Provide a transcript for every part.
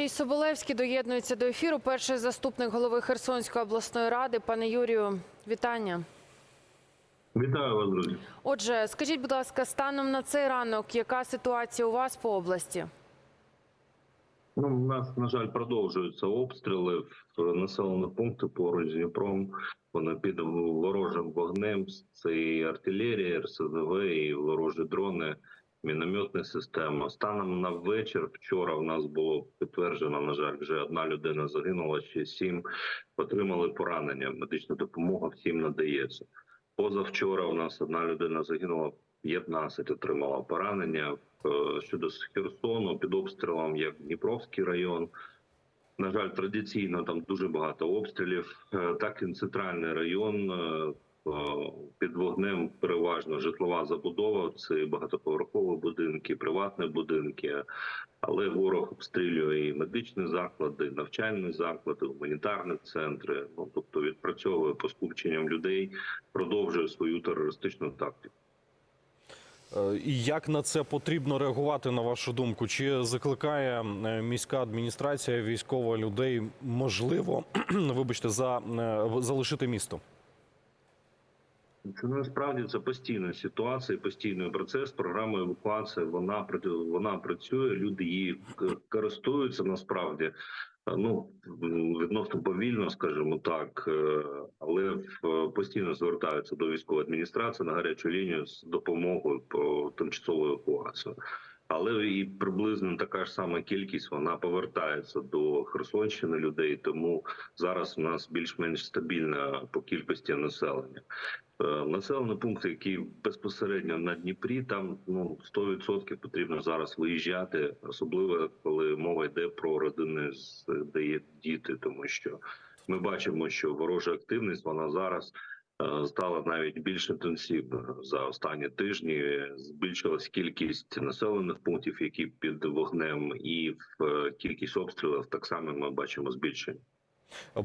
Юрій Соболевський доєднується до ефіру. Перший заступник голови Херсонської обласної ради. Пане Юрію, вітання. Вітаю вас, друзі. Отже, скажіть, будь ласка, станом на цей ранок, яка ситуація у вас по області? Ну, у нас, на жаль, продовжуються обстріли в населені пункти поруч з Дніпром. Вони під ворожим вогнем. Це і артилерія, РСЗВ, і ворожі дрони, мінометна система. Станом на вечір вчора в нас було підтверджено, на жаль, вже одна людина загинула, ще сім отримали поранення. Медична допомога всім надається. Позавчора у нас одна людина загинула, 15 отримала поранення. Е, Щодо Херсону, під обстрілом як Дніпровський район. На жаль, традиційно там дуже багато обстрілів. Е, Так і центральний район е, під вогнем переважно житлова забудова. Це багатоповерхові будинки, приватні будинки. Але ворог обстрілює і медичні заклади, і навчальні заклади, гуманітарні центри. Ну тобто відпрацьовує по скупченням людей, продовжує свою терористичну тактику. Е, І як на це потрібно реагувати, на вашу думку? Чи закликає е, міська адміністрація військова людей можливо, вибачте, за е, залишити місто? Це насправді це постійна ситуація, постійний процес. Програма евакуації вона вона працює. Люди її користуються насправді. Е, Ну відносно повільно, скажімо так, е, але постійно звертаються до військової адміністрації на гарячу лінію з допомогою по тимчасової евакуації. Але і приблизно така ж сама кількість вона повертається до Херсонщини людей. Тому зараз у нас більш-менш стабільна по кількості населення. Е, Населені пункти, які безпосередньо на Дніпрі, там ну 100% потрібно зараз виїжджати, особливо коли мова йде про родини, де є діти, тому що ми бачимо, що ворожа активність вона зараз е, стала навіть більш інтенсивною за останні тижні. Збільшилась кількість населених пунктів, які під вогнем, і в е, кількість обстрілів так само ми бачимо збільшення.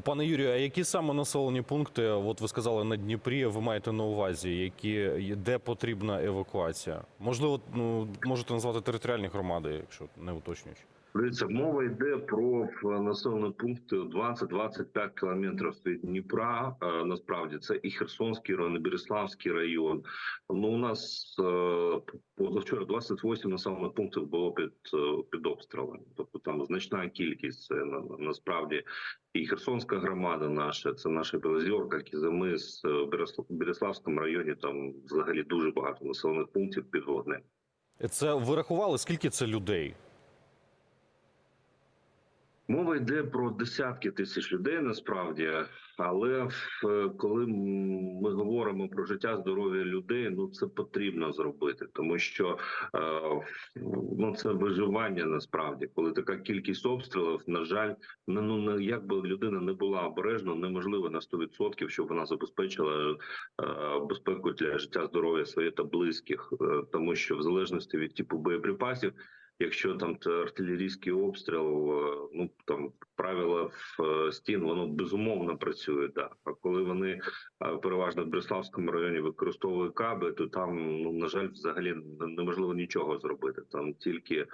Пане Юрію, а які саме населені пункти, от ви сказали на Дніпрі, ви маєте на увазі, які де потрібна евакуація? Можливо, ну можете назвати територіальні громади, якщо не уточнюючи. Дивіться, мова йде про населені пункти 20-25 кілометрів від Дніпра. Е, Насправді це і Херсонський район, і Береславський район. Ну у нас е, позавчора 28 населених пунктів було під, е, під обстрілами. Тобто там значна кількість. Це на- на- насправді і Херсонська громада наша, це наша Білозірка, Кізимис, е, в Береславському районі. Там взагалі дуже багато населених пунктів під вогнем. Це ви рахували, скільки це людей? Мова йде про десятки тисяч людей насправді, але е, коли ми говоримо про життя здоров'я людей, ну це потрібно зробити, тому що е, ну це виживання насправді, коли така кількість обстрілів, на жаль, ну не як би людина не була обережна, неможливо на 100%, щоб вона забезпечила е, безпеку для життя здоров'я своє та близьких, тому що в залежності від типу боєприпасів. Якщо там артилерійський обстріл, е, ну там правила в е, стін, воно безумовно працює. Да. А коли вони е, переважно в Бреславському районі використовують каби, то там ну на жаль, взагалі неможливо нічого зробити. Там тільки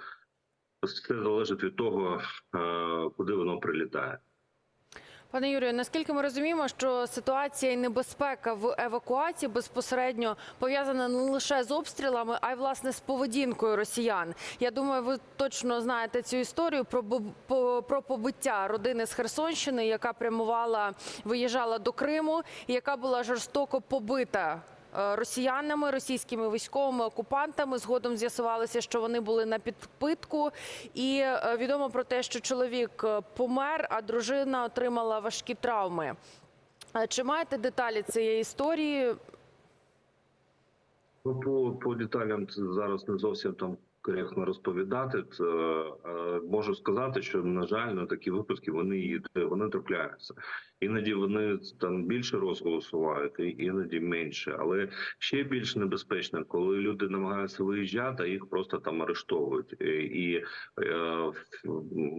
все залежить від того, куди воно прилітає. Пане Юрію, наскільки ми розуміємо, що ситуація і небезпека в евакуації безпосередньо пов'язана не лише з обстрілами, а й власне з поведінкою росіян. Я думаю, ви точно знаєте цю історію про про побиття родини з Херсонщини, яка прямувала, виїжджала до Криму, і яка була жорстоко побита. Е, Росіянами, російськими військовими окупантами згодом з'ясувалося, що вони були на підпитку, і е, відомо про те, що чоловік е, помер, а дружина отримала важкі травми. Чи маєте деталі цієї історії? Ну, по, по деталям зараз не зовсім там коректно розповідати. Це, е, можу сказати, що на жаль, на такі випадки вони вони трапляються. Іноді вони там більше розголосувають, і іноді менше. Але ще більш небезпечно, коли люди намагаються виїжджати, а їх просто там арештовують. І, і е,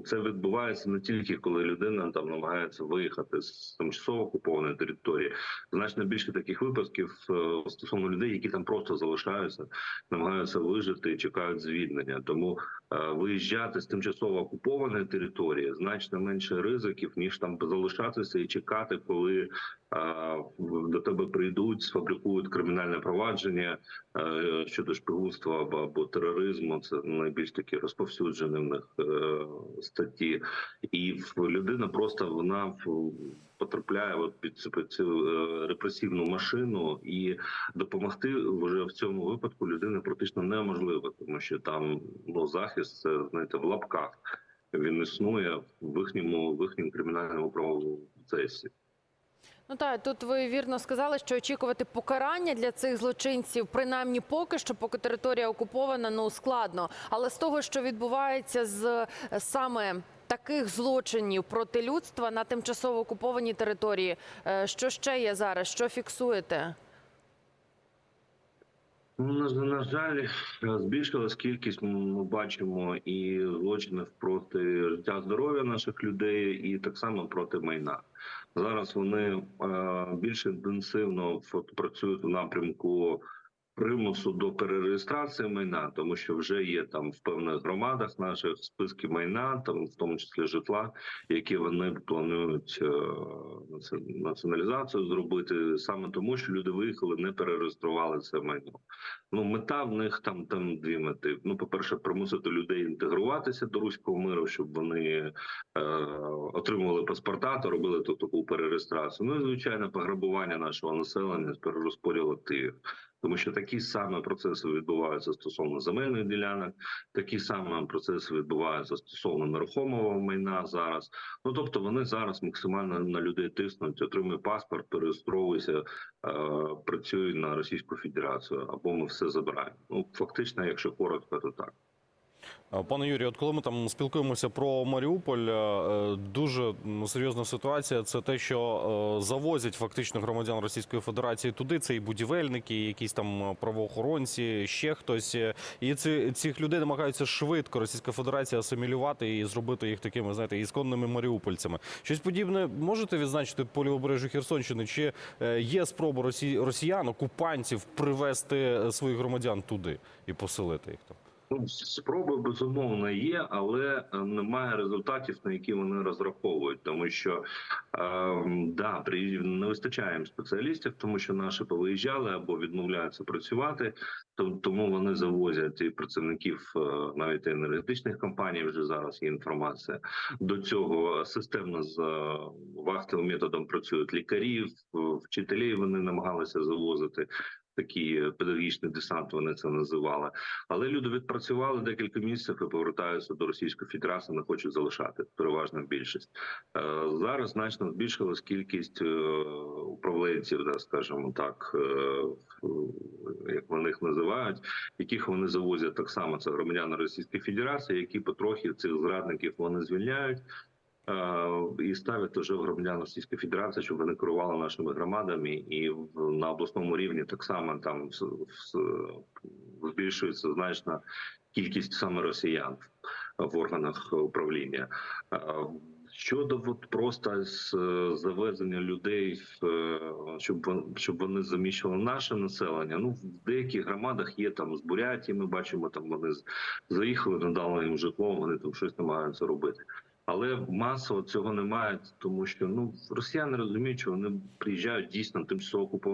це відбувається не тільки коли людина там намагається виїхати з тимчасово окупованої території. Значно більше таких випадків е, стосовно людей, які там просто залишаються, намагаються вижити, чекають звільнення. Звільнення. Тому е, виїжджати з тимчасово окупованої території значно менше ризиків ніж там залишатися і чекати, коли до тебе прийдуть, сфабрикують кримінальне провадження е, щодо шпигунства або, тероризму. Це найбільш такі розповсюджені в них е, статті, і людина просто вона потрапляє от під під цю е, репресивну машину, і допомогти вже в цьому випадку людини практично неможливо, тому що там ну захист це знаєте в лапках. Він існує в їхньому в їхньому кримінальному правовому процесі. Ну так, тут ви вірно сказали, що очікувати покарання для цих злочинців, принаймні поки що, поки територія окупована, ну складно. Але з того, що відбувається з е, саме таких злочинів проти людства на тимчасово окупованій території, е, що ще є зараз? Що фіксуєте? Ну, на, на жаль, збільшилась кількість. Ми бачимо і злочинів проти життя здоров'я наших людей, і так само проти майна. Зараз вони е, більш інтенсивно працюють у напрямку примусу до перереєстрації майна, тому що вже є там в певних громадах наших списки майна, там в тому числі житла, які вони планують е, наці- націоналізацію зробити саме тому, що люди виїхали, не перереєстрували це майно. Ну, мета в них там там дві мети. Ну, по-перше, примусити людей інтегруватися до руського миру, щоб вони е, отримували паспорта та робили ту таку перереєстрацію. Ну і звичайно, пограбування нашого населення з перерозподіл активів. Тому що такі самі процеси відбуваються стосовно земельних ділянок, такі самі процеси відбуваються стосовно нерухомого майна зараз. Ну тобто вони зараз максимально на людей тиснуть, отримує паспорт, перереєстровуйся, е, працюй на Російську Федерацію, або ми все забираємо. Ну фактично, якщо коротко, то так. А, Пане Юрію, от коли ми там спілкуємося про Маріуполь, е, дуже серйозна ситуація. Це те, що е, завозять фактично громадян Російської Федерації туди. Це і будівельники, і якісь там е, правоохоронці, ще хтось. Е, І ці, цих людей намагаються швидко Російська Федерація асимілювати і зробити їх такими, знаєте, ісконними маріупольцями. Щось подібне можете відзначити по лівобережжю Херсонщини? Чи е, є спроба росі... росіян, окупантів привезти е, своїх громадян туди і поселити їх там? Ну, спроби безумовно є, але е, немає результатів, на які вони розраховують, тому що е, да, при не вистачає спеціалістів, тому що наші повиїжджали або відмовляються працювати. то- Тому вони завозять і працівників е, навіть енергетичних компаній. Вже зараз є інформація. До цього системно з е, вахтовим методом працюють лікарів, вчителів. Вони намагалися завозити. Такий педагогічний десант вони це називали. Але люди відпрацювали декілька місяців і повертаються до Російської Федерації, не хочуть залишати переважна більшість. Е, Зараз значно збільшилась кількість е, управленців, да, скажімо так, е, як вони їх називають, яких вони завозять так само. Це громадяни Російської Федерації, які потрохи цих зрадників вони звільняють. Е, І ставлять вже громадян Російської Федерації, щоб вони керували нашими громадами, і в- на обласному рівні так само там збільшується значно кількість саме росіян в органах управління. Е, Щодо от просто з завезення людей, е, щоб щоб вони заміщували наше населення. Ну в деяких громадах є там з Бурятії. Ми бачимо, там вони заїхали, надали їм житло, вони там щось намагаються робити. Але масово цього немає, тому що ну росіяни розуміють, що вони приїжджають дійсно тимчасово